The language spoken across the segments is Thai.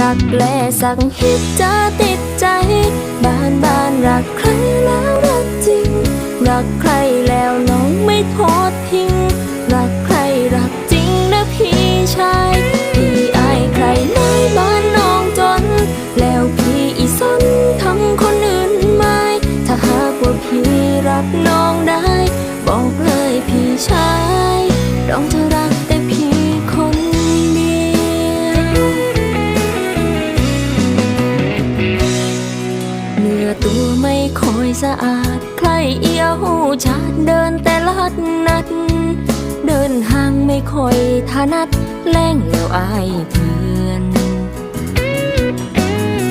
รักแลสักฮิตจะติดใจ บ้านบ้านรักใครแล้วรักจริง รักใคร ตัวไม่ค่อยสะอาด ใครเอียหูชาดเดินแต่ลัดนัด เดินห่างไม่ค่อยถนัดแล้งแล้วอายเพื่อน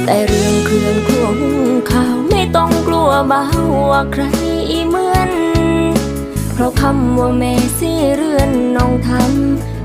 แต่เรื่องเครื่องครัวหุงข้าวไม่ต้องกลัวบ้าว่าใครเหมือน เพราะคำว่าแม่สิเรือนน้องทำ